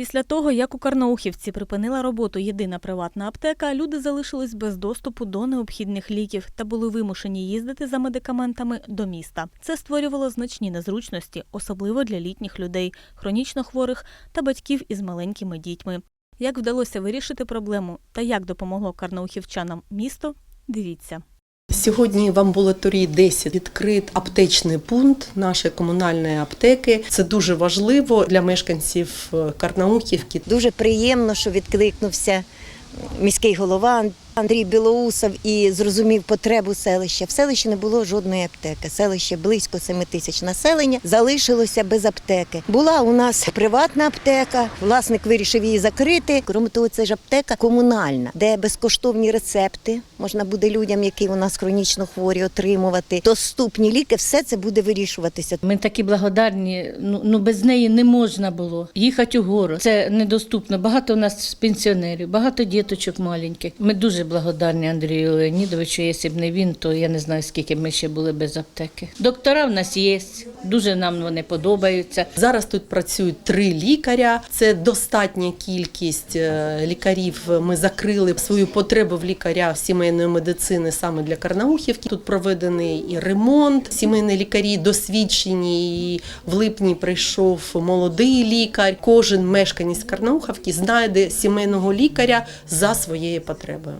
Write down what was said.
Після того, як у Карнаухівці припинила роботу єдина приватна аптека, люди залишились без доступу до необхідних ліків та були вимушені їздити за медикаментами до міста. Це створювало значні незручності, особливо для літніх людей, хронічно хворих та батьків із маленькими дітьми. Як вдалося вирішити проблему та як допомогло карнаухівчанам місто, дивіться. Сьогодні в амбулаторії 10 відкрит аптечний пункт нашої комунальної аптеки. Це дуже важливо для мешканців е, Карнаухівки. Дуже приємно, що відкликнувся міський голова Андрій Білоусов і зрозумів потребу селища. В селищі не було жодної аптеки. Селище близько 7 тисяч населення залишилося без аптеки. Була у нас приватна аптека, власник вирішив її закрити. Крім того, це ж аптека комунальна, де безкоштовні рецепти можна буде людям, які у нас хронічно хворі, отримувати. Доступні ліки, все це буде вирішуватися. Ми такі благодарні. Ну, ну без неї не можна було їхати у город. Це недоступно. Багато у нас пенсіонерів, багато діточок маленьких. Ми дуже благодарні Андрію Леонідовичу. Якщо б не він, то я не знаю, скільки ми ще були без аптеки. Доктора в нас є, дуже нам вони подобаються. Зараз тут працюють три лікаря. Це достатня кількість е, лікарів. Ми закрили свою потребу в лікаря сімейної медицини саме для Карнаухівки. Тут проведений і ремонт. Сімейні лікарі досвідчені. І в липні прийшов молодий лікар. Кожен мешканець Карнаухівки знайде сімейного лікаря за своєю потребою.